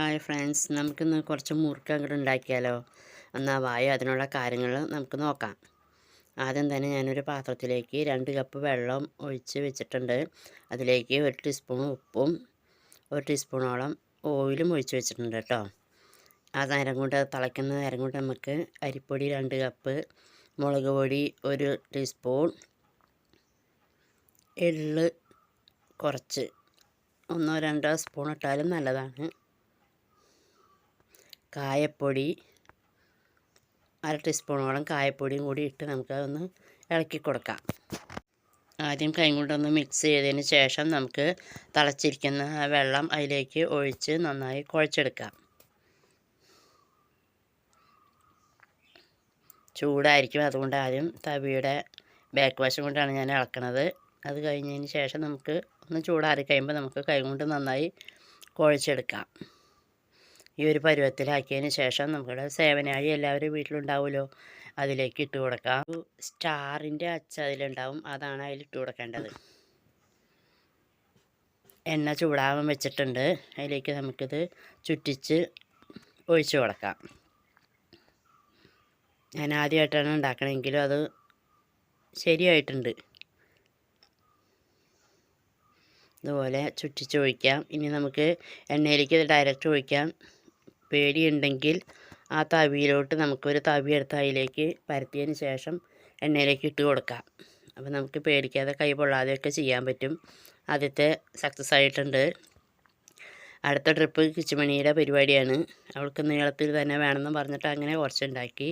Hi friends നമുക്കിന്ന് കുറച്ച് മുറുക്ക് അങ്ങോട്ട് ഉണ്ടാക്കിയാലോ? എന്നാൽ വായ അതിനുള്ള കാര്യങ്ങൾ നമുക്ക് നോക്കാം. ആദ്യം തന്നെ ഞാനൊരു പാത്രത്തിലേക്ക് രണ്ട് കപ്പ് വെള്ളം ഒഴിച്ച് വെച്ചിട്ടുണ്ട്. അതിലേക്ക് ഒരു ടീസ്പൂൺ ഉപ്പും ഒരു ടീസ്പൂണോളം ഓയിലും ഒഴിച്ച് വെച്ചിട്ടുണ്ട് കേട്ടോ. ആ നേരം കൊണ്ട് അത് തിളയ്ക്കുന്ന നേരം കൊണ്ട് നമുക്ക് അരിപ്പൊടി രണ്ട് കപ്പ് മുളക് പൊടി ഒരു ടീസ്പൂൺ എള്ള് കുറച്ച് ഒന്നോ രണ്ടോ സ്പൂൺ ഇട്ടാലും നല്ലതാണ്. കായപ്പൊടി അര ടീസ്പൂണോളം കായപ്പൊടിയും കൂടി ഇട്ട് നമുക്കതൊന്ന് ഇളക്കി കൊടുക്കാം. ആദ്യം കൈ കൊണ്ടൊന്ന് മിക്സ് ചെയ്തതിന് ശേഷം നമുക്ക് തിളച്ചിരിക്കുന്ന വെള്ളം അതിലേക്ക് ഒഴിച്ച് നന്നായി കുഴച്ചെടുക്കാം. ചൂടായിരിക്കും അതുകൊണ്ട് ആദ്യം തവിയുടെ ബാക്ക് വശം കൊണ്ടാണ് ഞാൻ ഇളക്കണത്. അത് കഴിഞ്ഞതിന് ശേഷം നമുക്ക് ഒന്ന് ചൂടാറി കഴിയുമ്പോൾ നമുക്ക് കൈ കൊണ്ട് നന്നായി കുഴച്ചെടുക്കാം. ഈ ഒരു പരുവത്തിലാക്കിയതിന് ശേഷം നമ്മുടെ സേവനാഴി എല്ലാവരും വീട്ടിലുണ്ടാവുമല്ലോ അതിലേക്ക് ഇട്ട് കൊടുക്കാം. സ്റ്റാറിന്റെ അച്ച അതിലുണ്ടാവും അതാണ് അതിൽ ഇട്ട് കൊടുക്കേണ്ടത്. എണ്ണ ചൂടാവാൻ വെച്ചിട്ടുണ്ട് അതിലേക്ക് നമുക്കിത് ചുറ്റിച്ച് ഒഴിച്ചു കൊടുക്കാം. ഞാൻ ആദ്യമായിട്ടാണ് ഉണ്ടാക്കണമെങ്കിലും അത് ശരിയായിട്ടുണ്ട്. ഇതുപോലെ ചുറ്റിച്ച് ഒഴിക്കാം. ഇനി നമുക്ക് എണ്ണയിലേക്ക് ഇത് ഡയറക്റ്റ് ഒഴിക്കാം. പേടിയുണ്ടെങ്കിൽ ആ തവിയിലോട്ട് നമുക്കൊരു തവി എടുത്ത് അതിലേക്ക് പരത്തിയതിന് ശേഷം എണ്ണയിലേക്ക് ഇട്ട് കൊടുക്കാം. അപ്പോൾ നമുക്ക് പേടിക്കാതെ കൈ പൊള്ളാതെയൊക്കെ ചെയ്യാൻ പറ്റും. ആദ്യത്തെ സക്സസ് ആയിട്ടുണ്ട്. അടുത്ത ട്രിപ്പ് കിച്ചുമണിയുടെ പരിപാടിയാണ്. അവൾക്ക് നീളത്തിൽ തന്നെ വേണമെന്ന് പറഞ്ഞിട്ട് അങ്ങനെ കുറച്ചുണ്ടാക്കി.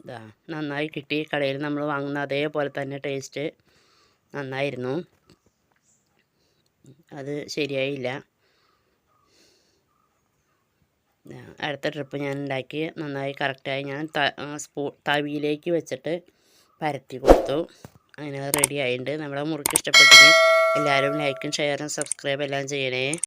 ഇതാ നന്നായി കിട്ടി. കടയിൽ നമ്മൾ വാങ്ങുന്ന അതേപോലെ തന്നെ ടേസ്റ്റ് നന്നായിരുന്നു. അത് ശരിയായില്ല. അടുത്ത ട്രിപ്പ് ഞാൻ ഉണ്ടാക്കി നന്നായി കറക്റ്റായി ഞാൻ സ്പൂ തവിയിലേക്ക് വെച്ചിട്ട് പരത്തി കൊടുത്തു. അങ്ങനെ റെഡി ആയിട്ടുണ്ട്. നമ്മുടെ മുറുക്ക് ഇഷ്ടപ്പെട്ടെങ്കിൽ എല്ലാവരും ലൈക്കും ഷെയറും സബ്സ്ക്രൈബ് എല്ലാം ചെയ്യണേ.